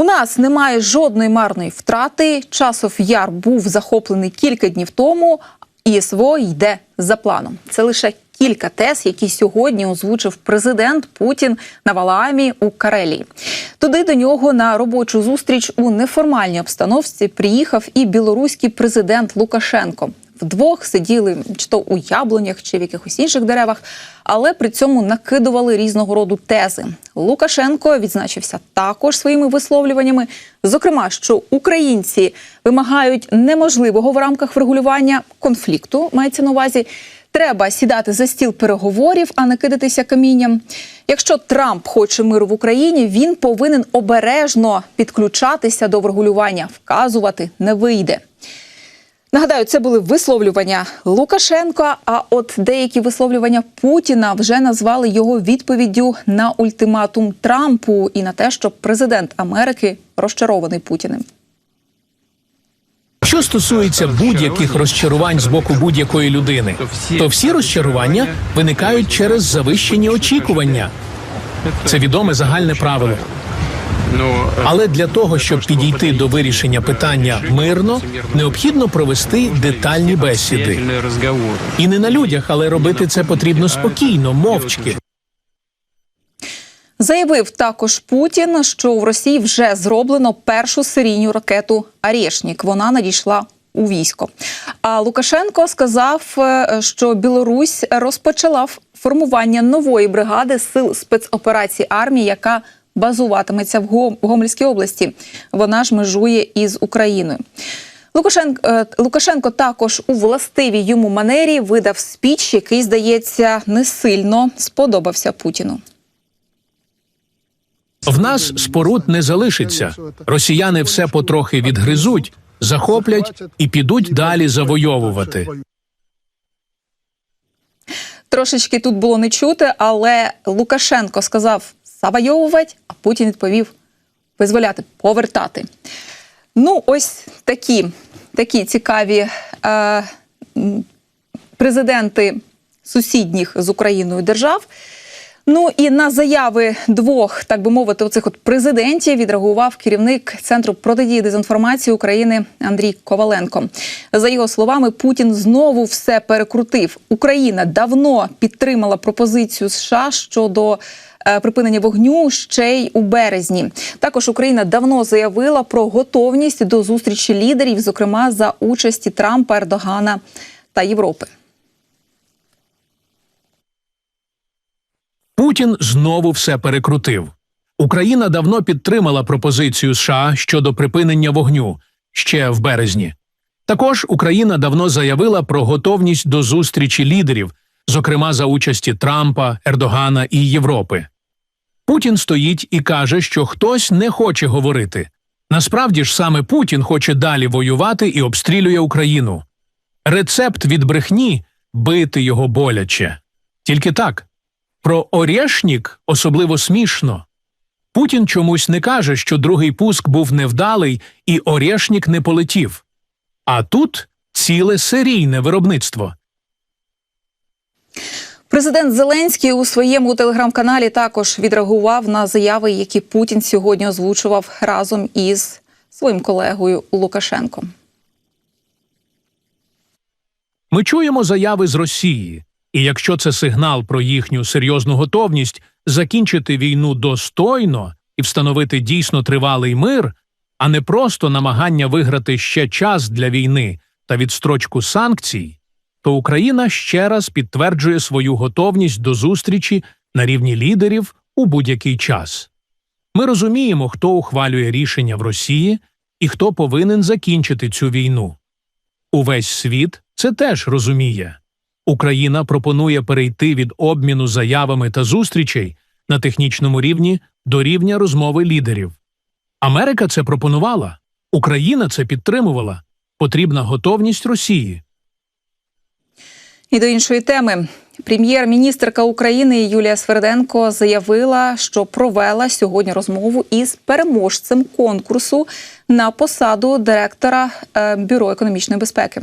У нас немає жодної марної втрати. Часов яр був захоплений кілька днів тому. і СВО йде за планом. Це лише кілька тез, які сьогодні озвучив президент Путін на Валаамі у Карелії. Туди до нього на робочу зустріч у неформальній обстановці приїхав і білоруський президент Лукашенко. Вдвох сиділи чи то у яблунях, чи в якихось інших деревах, але при цьому накидували різного роду тези. Лукашенко відзначився також своїми висловлюваннями, зокрема, що українці вимагають неможливого в рамках врегулювання конфлікту, мається на увазі. Треба сідати за стіл переговорів, а не кидатися камінням. Якщо Трамп хоче миру в Україні, він повинен обережно підключатися до врегулювання, вказувати не вийде. Нагадаю, це були висловлювання Лукашенка. А от деякі висловлювання Путіна вже назвали його відповіддю на ультиматум Трампу і на те, що президент Америки розчарований Путіним. Що стосується будь-яких розчарувань з боку будь-якої людини, то всі розчарування виникають через завищені очікування. Це відоме загальне правило. Але для того, щоб підійти до вирішення питання мирно, необхідно провести детальні бесіди. І не на людях, але робити це потрібно спокійно, мовчки. Заявив також Путін, що в Росії вже зроблено першу серійну ракету «Арєшнік». Вона надійшла у військо. А Лукашенко сказав, е, що Білорусь розпочала формування нової бригади сил спецоперацій армії, яка базуватиметься в Гом- Гомельській області. Вона ж межує із Україною. Лукашенко, е, Лукашенко також у властивій йому манері видав спіч, який, здається, не сильно сподобався Путіну. В нас споруд не залишиться. Росіяни все потрохи відгризуть, захоплять і підуть далі завойовувати. Трошечки тут було не чути, але Лукашенко сказав завойовувати, а Путін відповів визволяти, повертати. Ну, ось такі, такі цікаві е, президенти сусідніх з Україною держав. Ну і на заяви двох, так би мовити, оцих от президентів відреагував керівник центру протидії дезінформації України Андрій Коваленко. За його словами, Путін знову все перекрутив. Україна давно підтримала пропозицію США щодо е, припинення вогню ще й у березні. Також Україна давно заявила про готовність до зустрічі лідерів, зокрема за участі Трампа, Ердогана та Європи. Путін знову все перекрутив. Україна давно підтримала пропозицію США щодо припинення вогню ще в березні. Також Україна давно заявила про готовність до зустрічі лідерів, зокрема за участі Трампа, Ердогана і Європи. Путін стоїть і каже, що хтось не хоче говорити. Насправді ж саме Путін хоче далі воювати і обстрілює Україну. Рецепт від брехні бити його боляче. Тільки так. Про Орєшнік особливо смішно. Путін чомусь не каже, що другий пуск був невдалий і Орєшнік не полетів. А тут ціле серійне виробництво. Президент Зеленський у своєму телеграм-каналі також відреагував на заяви, які Путін сьогодні озвучував разом із своїм колегою Лукашенком. Ми чуємо заяви з Росії, і якщо це сигнал про їхню серйозну готовність закінчити війну достойно і встановити дійсно тривалий мир, а не просто намагання виграти ще час для війни та відстрочку санкцій, то Україна ще раз підтверджує свою готовність до зустрічі на рівні лідерів у будь-який час. Ми розуміємо, хто ухвалює рішення в Росії і хто повинен закінчити цю війну. Увесь світ це теж розуміє. Україна пропонує перейти від обміну заявами та зустрічей на технічному рівні до рівня розмови лідерів. Америка це пропонувала, Україна це підтримувала. Потрібна готовність Росії. І до іншої теми. Прем'єр-міністрка України Юлія Сверденко заявила, що провела сьогодні розмову із переможцем конкурсу на посаду директора е, бюро економічної безпеки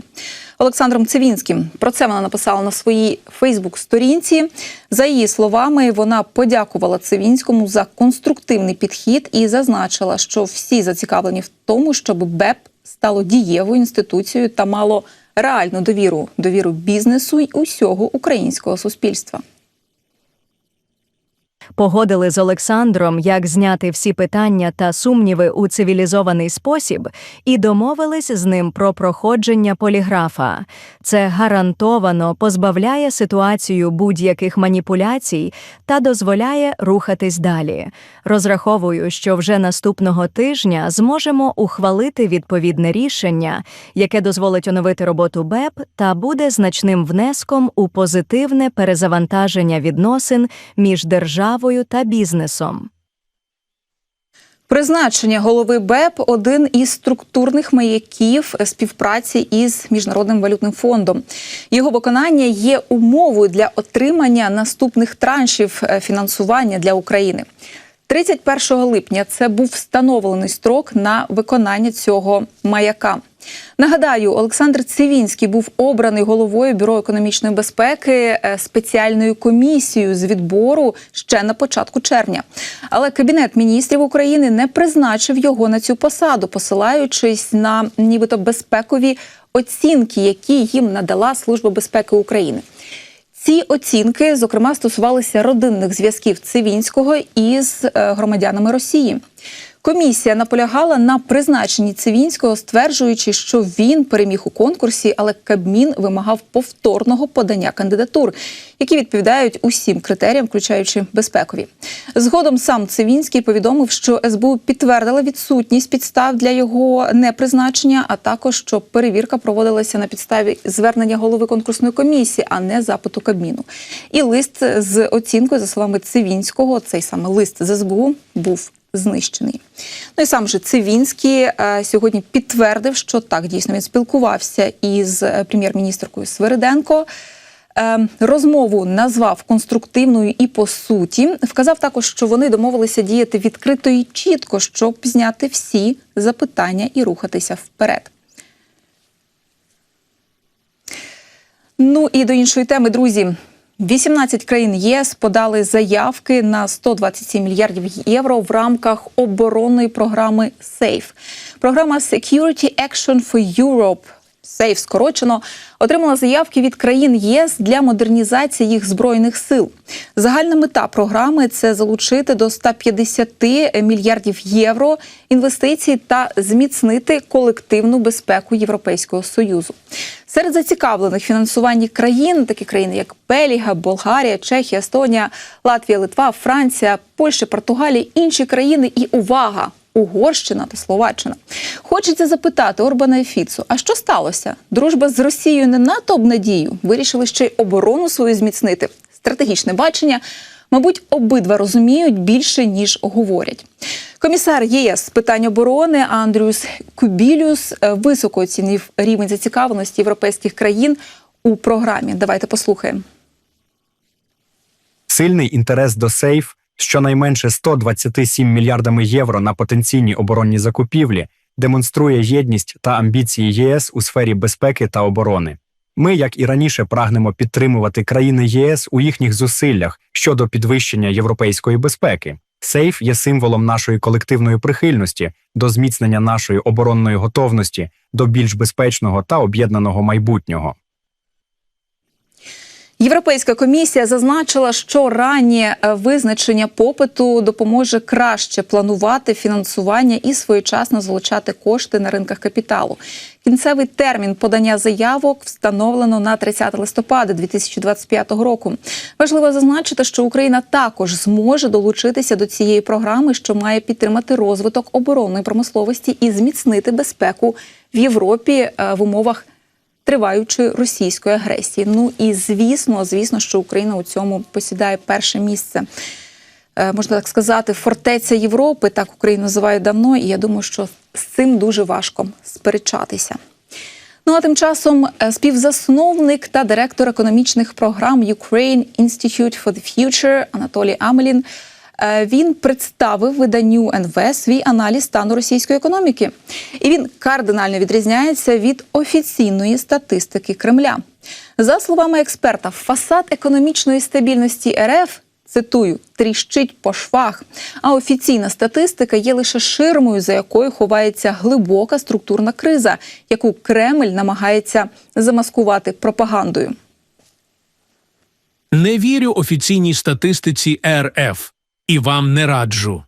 Олександром Цивінським. Про це вона написала на своїй Фейсбук-сторінці. За її словами, вона подякувала Цивінському за конструктивний підхід і зазначила, що всі зацікавлені в тому, щоб БЕП стало дієвою інституцією та мало реальну довіру, довіру бізнесу й усього українського суспільства. Погодили з Олександром, як зняти всі питання та сумніви у цивілізований спосіб, і домовились з ним про проходження поліграфа. Це гарантовано позбавляє ситуацію будь-яких маніпуляцій та дозволяє рухатись далі. Розраховую, що вже наступного тижня зможемо ухвалити відповідне рішення, яке дозволить оновити роботу БЕП та буде значним внеском у позитивне перезавантаження відносин між державою та бізнесом. Призначення голови БЕП один із структурних маяків співпраці із міжнародним валютним фондом. Його виконання є умовою для отримання наступних траншів е, фінансування для України. 31 липня це був встановлений строк на виконання цього маяка. Нагадаю, Олександр Цивінський був обраний головою бюро економічної безпеки е, спеціальною комісією з відбору ще на початку червня. Але кабінет міністрів України не призначив його на цю посаду, посилаючись на нібито безпекові оцінки, які їм надала Служба безпеки України. Ці оцінки, зокрема, стосувалися родинних зв'язків Цивінського із е, громадянами Росії. Комісія наполягала на призначенні Цивінського, стверджуючи, що він переміг у конкурсі, але Кабмін вимагав повторного подання кандидатур, які відповідають усім критеріям, включаючи безпекові. Згодом сам Цивінський повідомив, що СБУ підтвердила відсутність підстав для його непризначення, а також що перевірка проводилася на підставі звернення голови конкурсної комісії, а не запиту Кабміну. І лист з оцінкою, за словами Цивінського, цей саме лист з СБУ був знищений. Ну і сам же Цивінський е, сьогодні підтвердив, що так дійсно він спілкувався із е, прем'єр-міністркою Свириденко. Е, Розмову назвав конструктивною і по суті. Вказав також, що вони домовилися діяти відкрито і чітко, щоб зняти всі запитання і рухатися вперед. Ну і до іншої теми, друзі. 18 країн ЄС подали заявки на 127 мільярдів євро в рамках оборонної програми SAFE. Програма Security Action for Europe SAFE скорочено отримала заявки від країн ЄС для модернізації їх збройних сил. Загальна мета програми це залучити до 150 мільярдів євро інвестицій та зміцнити колективну безпеку Європейського союзу. Серед зацікавлених фінансуванні країн, такі країни як Бельгія, Болгарія, Чехія, Естонія, Латвія, Литва, Франція, Польща, Португалія, інші країни і увага. Угорщина та Словаччина. Хочеться запитати Орбана і Фіцу, а що сталося? Дружба з Росією не надто обнадію. Вирішили ще й оборону свою зміцнити. Стратегічне бачення. Мабуть, обидва розуміють більше ніж говорять. Комісар ЄС з питань оборони Андрюс Кубілюс е, високо оцінив рівень зацікавленості європейських країн у програмі. Давайте послухаємо. Сильний інтерес до сейф щонайменше 127 мільярдами євро на потенційні оборонні закупівлі демонструє єдність та амбіції ЄС у сфері безпеки та оборони. Ми, як і раніше, прагнемо підтримувати країни ЄС у їхніх зусиллях щодо підвищення європейської безпеки. Сейф є символом нашої колективної прихильності до зміцнення нашої оборонної готовності до більш безпечного та об'єднаного майбутнього. Європейська комісія зазначила, що раннє е, визначення попиту допоможе краще планувати фінансування і своєчасно залучати кошти на ринках капіталу. Кінцевий термін подання заявок встановлено на 30 листопада 2025 року. Важливо зазначити, що Україна також зможе долучитися до цієї програми, що має підтримати розвиток оборонної промисловості і зміцнити безпеку в Європі е, в умовах триваючої російської агресії. Ну і звісно, звісно, що Україна у цьому посідає перше місце. Е, Можна так сказати, фортеця Європи, так Україну називають давно, і я думаю, що з цим дуже важко сперечатися. Ну а тим часом е, співзасновник та директор економічних програм Ukraine Institute for the Future Анатолій Амелін. Е, Він представив виданню НВ свій аналіз стану російської економіки, і він кардинально відрізняється від офіційної статистики Кремля. За словами експерта, фасад економічної стабільності РФ цитую тріщить по швах. А офіційна статистика є лише ширмою, за якою ховається глибока структурна криза, яку Кремль намагається замаскувати пропагандою. Не вірю офіційній статистиці РФ і вам не раджу.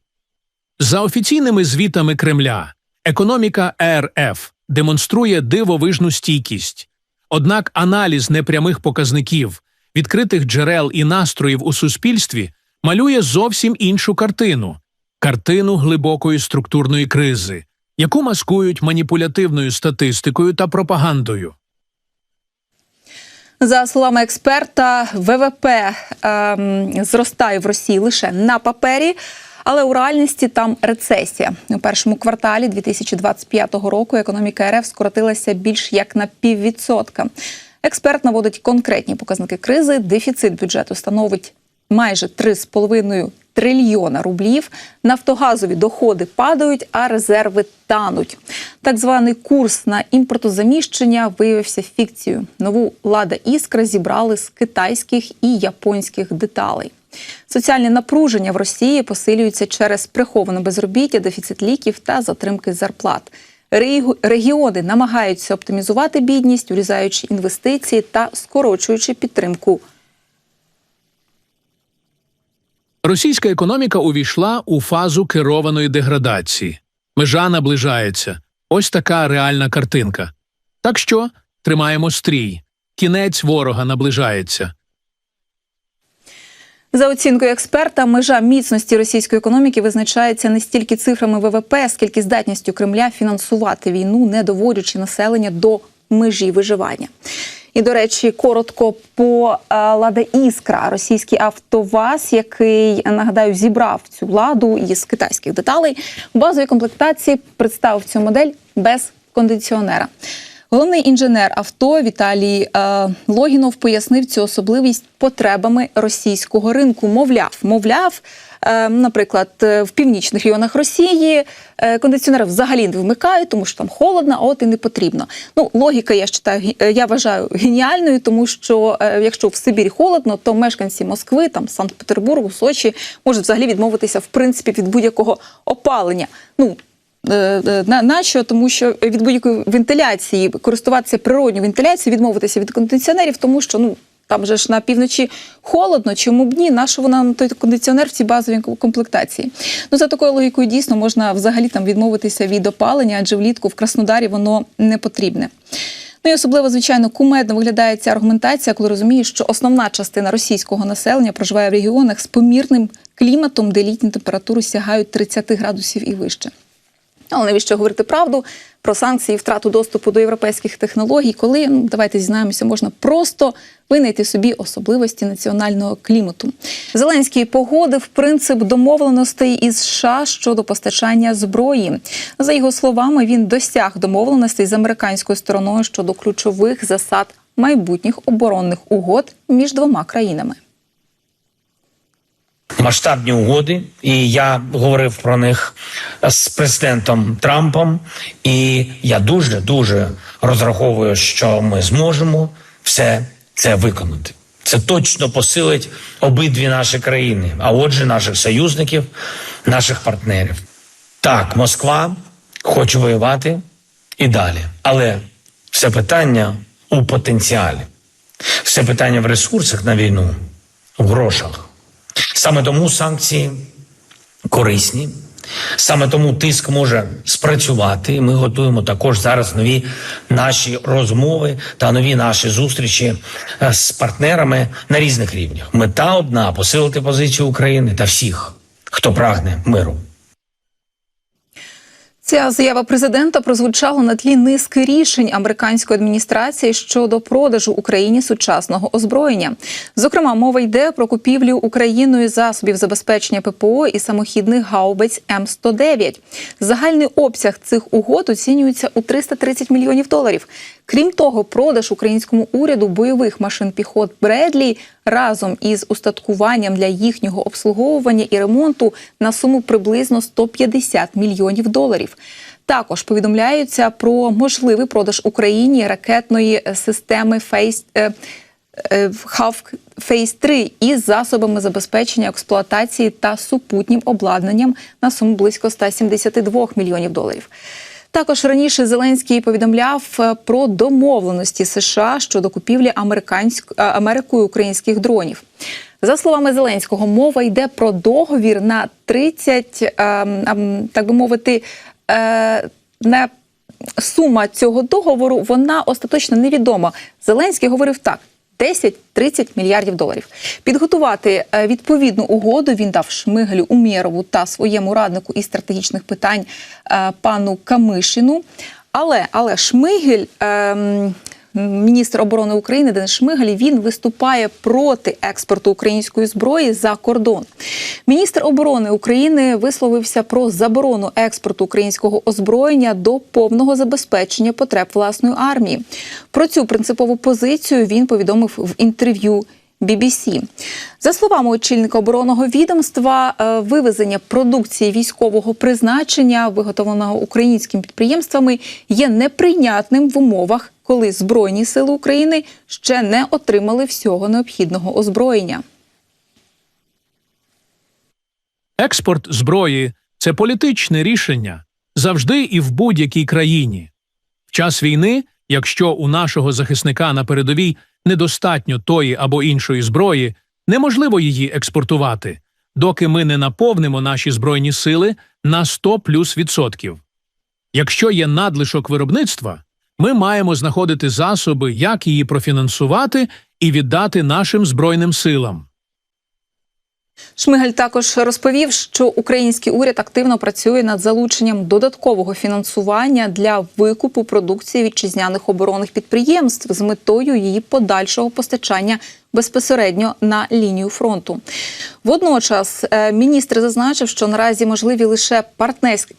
За офіційними звітами Кремля, економіка РФ демонструє дивовижну стійкість. Однак аналіз непрямих показників, відкритих джерел і настроїв у суспільстві малює зовсім іншу картину картину глибокої структурної кризи, яку маскують маніпулятивною статистикою та пропагандою. За словами експерта, ВВП ем, зростає в Росії лише на папері, але у реальності там рецесія. У першому кварталі 2025 року економіка РФ скоротилася більш як на піввідсотка. Експерт наводить конкретні показники кризи. Дефіцит бюджету становить майже 3,5 трильйона рублів. Нафтогазові доходи падають, а резерви тануть. Так званий курс на імпортозаміщення виявився фікцією. Нову лада іскра зібрали з китайських і японських деталей. Соціальне напруження в Росії посилюється через приховане безробіття, дефіцит ліків та затримки зарплат. Регі- Регіони намагаються оптимізувати бідність, урізаючи інвестиції та скорочуючи підтримку Російська економіка увійшла у фазу керованої деградації. Межа наближається. Ось така реальна картинка. Так що тримаємо стрій. Кінець ворога наближається. За оцінкою експерта, межа міцності російської економіки визначається не стільки цифрами ВВП, скільки здатністю Кремля фінансувати війну, не доводячи населення до межі виживання. І до речі, коротко по е, лада іскра, російський автоваз, який нагадаю зібрав цю ладу із китайських деталей. У базовій комплектації представив цю модель без кондиціонера. Головний інженер авто Віталій е, Логінов пояснив цю особливість потребами російського ринку. Мовляв, мовляв, е, наприклад, е, в північних регіонах Росії е, кондиціонери взагалі не вмикають, тому що там холодно, а от і не потрібно. Ну, логіка, я е, я вважаю геніальною, тому що е, якщо в Сибірі холодно, то мешканці Москви, там Санкт-Петербургу, Сочі можуть взагалі відмовитися в принципі від будь-якого опалення. Ну на, на що? Тому що від будь-якої вентиляції користуватися природньою вентиляцією, відмовитися від кондиціонерів, тому що ну там же ж на півночі холодно, чому б ні? Нащо вона на той кондиціонер в цій базовій комплектації? Ну за такою логікою дійсно можна взагалі там відмовитися від опалення, адже влітку в Краснодарі воно не потрібне. Ну і особливо, звичайно, кумедно виглядає ця аргументація, коли розумієш, що основна частина російського населення проживає в регіонах з помірним кліматом, де літні температури сягають 30 градусів і вище. Але навіщо говорити правду про санкції, втрату доступу до європейських технологій, коли ну давайте зізнаємося, можна просто винайти собі особливості національного клімату. Зеленський погодив принцип домовленостей із США щодо постачання зброї. За його словами, він досяг домовленостей з американською стороною щодо ключових засад майбутніх оборонних угод між двома країнами. Масштабні угоди, і я говорив про них з президентом Трампом. І я дуже дуже розраховую, що ми зможемо все це виконати. Це точно посилить обидві наші країни, а отже, наших союзників, наших партнерів. Так, Москва хоче воювати і далі, але все питання у потенціалі, все питання в ресурсах на війну, в грошах. Саме тому санкції корисні. Саме тому тиск може спрацювати. Ми готуємо також зараз нові наші розмови та нові наші зустрічі е, з партнерами на різних рівнях. Мета одна посилити позицію України та всіх, хто прагне миру. Ця заява президента прозвучала на тлі низки рішень американської адміністрації щодо продажу Україні сучасного озброєння. Зокрема, мова йде про купівлю Україною засобів забезпечення ППО і самохідних гаубиць М109. Загальний обсяг цих угод оцінюється у 330 мільйонів доларів. Крім того, продаж українському уряду бойових машин піхот Бредлі разом із устаткуванням для їхнього обслуговування і ремонту на суму приблизно 150 мільйонів доларів. Також повідомляються про можливий продаж Україні ракетної системи Фейс. е, е, Фейс 3 із засобами забезпечення експлуатації та супутнім обладнанням на суму близько 172 мільйонів доларів. Також раніше Зеленський повідомляв е, про домовленості США щодо купівлі е, Америкою українських дронів. За словами Зеленського, мова йде про договір на 30, ем, ем, так би мовити, е, на сума цього договору вона остаточно невідома. Зеленський говорив так. 10-30 мільярдів доларів. Підготувати е, відповідну угоду він дав Шмигалю Умєрову та своєму раднику із стратегічних питань е, пану Камишину. Але, але Шмигель, ем, міністр оборони України Денис Шмигаль, він виступає проти експорту української зброї за кордон. Міністр оборони України висловився про заборону експорту українського озброєння до повного забезпечення потреб власної армії. Про цю принципову позицію він повідомив в інтерв'ю. BBC. За словами очільника оборонного відомства, е, вивезення продукції військового призначення, виготовленого українськими підприємствами, є неприйнятним в умовах, коли Збройні сили України ще не отримали всього необхідного озброєння. Експорт зброї це політичне рішення завжди і в будь-якій країні. В час війни, якщо у нашого захисника на передовій недостатньо тої або іншої зброї, неможливо її експортувати, доки ми не наповнимо наші збройні сили на 100 плюс відсотків. Якщо є надлишок виробництва, ми маємо знаходити засоби, як її профінансувати і віддати нашим збройним силам. Шмигаль також розповів, що український уряд активно працює над залученням додаткового фінансування для викупу продукції вітчизняних оборонних підприємств з метою її подальшого постачання безпосередньо на лінію фронту. Водночас е, міністр зазначив, що наразі можливі лише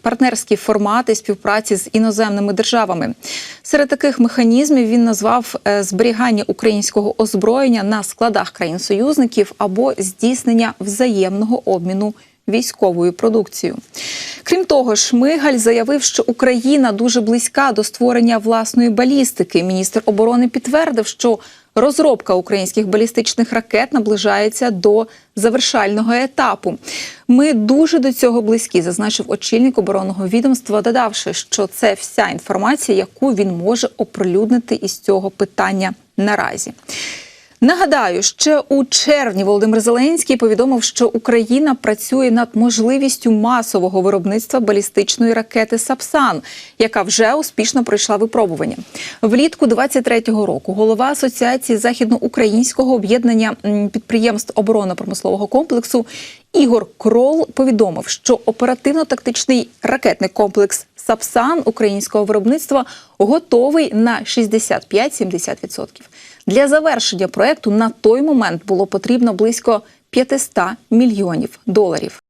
партнерські, формати співпраці з іноземними державами. Серед таких механізмів він назвав е, зберігання українського озброєння на складах країн-союзників або здійснення взаємного обміну військовою продукцією. Крім того, Шмигаль заявив, що Україна дуже близька до створення власної балістики. Міністр оборони підтвердив, що розробка українських балістичних ракет наближається до завершального етапу. Ми дуже до цього близькі, зазначив очільник оборонного відомства, додавши, що це вся інформація, яку він може оприлюднити із цього питання наразі. Нагадаю, ще у червні Володимир Зеленський повідомив, що Україна працює над можливістю масового виробництва балістичної ракети Сапсан, яка вже успішно пройшла випробування. Влітку 23-го року голова асоціації західноукраїнського об'єднання підприємств оборонно-промислового комплексу Ігор Крол повідомив, що оперативно-тактичний ракетний комплекс Сапсан українського виробництва готовий на 65-70%. Для завершення проекту на той момент було потрібно близько 500 мільйонів доларів.